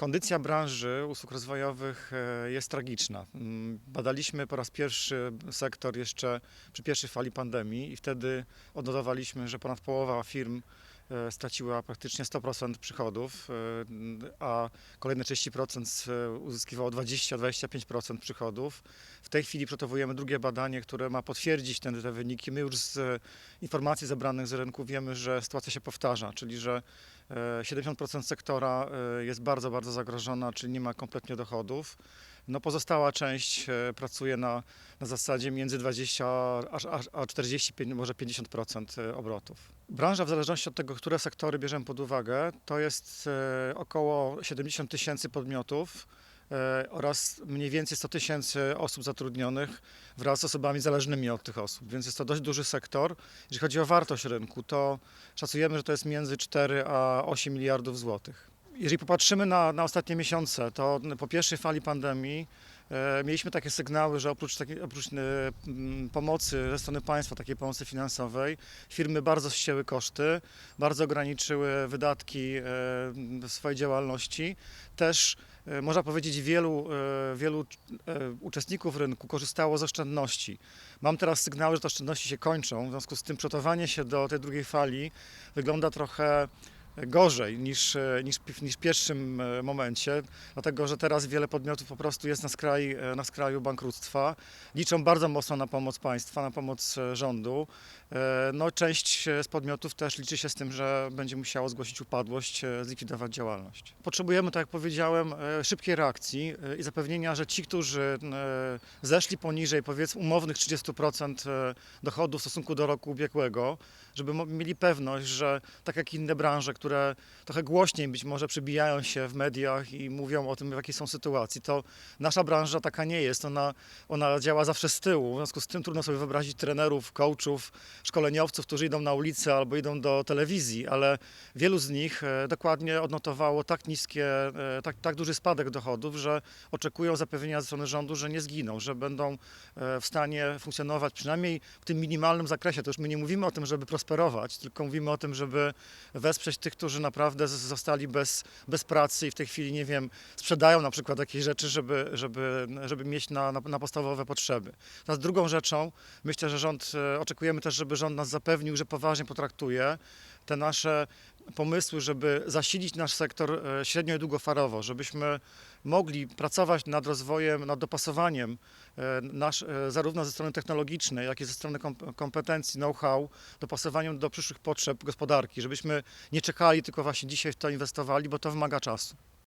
Kondycja branży usług rozwojowych e, jest tragiczna. Mm, Badaliśmy po raz pierwszy sektor jeszcze przy pierwszej fali pandemii i wtedy odnotowaliśmy, że ponad połowa firm straciła praktycznie 100% przychodów, e, a kolejne 30% e, uzyskiwało 20-25% przychodów. W tej chwili przygotowujemy drugie badanie, które ma potwierdzić ten, te wyniki. My już z e, informacji zebranych z rynku wiemy, że sytuacja się powtarza, czyli że e, 70% sektora e, jest bardzo, bardzo zagrożona, czyli nie ma kompletnie dochodów. No pozostała część e, pracuje na, na zasadzie między 20 aż, aż, a 40, pię- może 50% e, obrotów. Branża w zależności od tego, które sektory bierzemy pod uwagę, to jest e, około 70 tysięcy podmiotów oraz mniej więcej 100 tysięcy osób zatrudnionych wraz z osobami zależnymi od tych osób, więc jest to dość duży sektor. Jeżeli chodzi o wartość rynku, to szacujemy, że to jest między 4 a 8 miliardów złotych. Jeżeli popatrzymy na, na ostatnie miesiące, to po pierwszej fali pandemii e, mieliśmy takie sygnały, że oprócz, takiej, oprócz e, pomocy ze strony państwa, takiej pomocy finansowej, firmy bardzo ścięły koszty, bardzo ograniczyły wydatki e, swojej działalności. Też można powiedzieć, wielu, wielu uczestników rynku korzystało z oszczędności. Mam teraz sygnały, że te oszczędności się kończą, w związku z tym przygotowanie się do tej drugiej fali wygląda trochę gorzej niż, e, niż, niż w pierwszym e, momencie, dlatego że teraz wiele podmiotów po prostu jest na, skraj, e, na skraju bankructwa. Liczą bardzo mocno na pomoc państwa, na pomoc rządu. No, część z podmiotów też liczy się z tym, że będzie musiało zgłosić upadłość, zlikwidować działalność. Potrzebujemy, tak jak powiedziałem, szybkiej reakcji i zapewnienia, że ci, którzy zeszli poniżej powiedzmy umownych 30% e, dochodu w stosunku do roku ubiegłego, żeby mieli pewność, że tak jak inne branże, które trochę głośniej być może przybijają się w mediach i mówią o tym, w jakiej są sytuacji, to nasza branża taka nie jest. Ona, ona działa zawsze z tyłu. W związku z tym trudno sobie wyobrazić trenerów, coachów, szkoleniowców, którzy idą na ulicę albo idą do telewizji, ale wielu z nich e, dokładnie odnotowało tak niskie, e, tak, tak duży spadek dochodów, że oczekują zapewnienia ze strony rządu, że nie zginą, że będą e, w stanie funkcjonować przynajmniej w tym minimalnym zakresie. To już my nie mówimy o tym, żeby prosperować, tylko mówimy o tym, żeby wesprzeć tych, którzy naprawdę zostali bez, bez pracy i w tej chwili, nie wiem, sprzedają na przykład jakieś rzeczy, żeby, żeby, żeby mieć na, na, na podstawowe potrzeby. Teraz drugą rzeczą, myślę, że rząd, e, oczekujemy też, żeby rząd nas zapewnił, że poważnie potraktuje te nasze pomysły, żeby zasilić nasz sektor e, średnio i długofarowo, żebyśmy mogli pracować nad rozwojem, nad dopasowaniem e, nasz, e, zarówno ze strony technologicznej, jak i ze strony kom- kompetencji, know-how, dopasowaniem do przyszłych potrzeb gospodarki, żebyśmy nie czekali, tylko właśnie dzisiaj w to inwestowali, bo to wymaga czasu.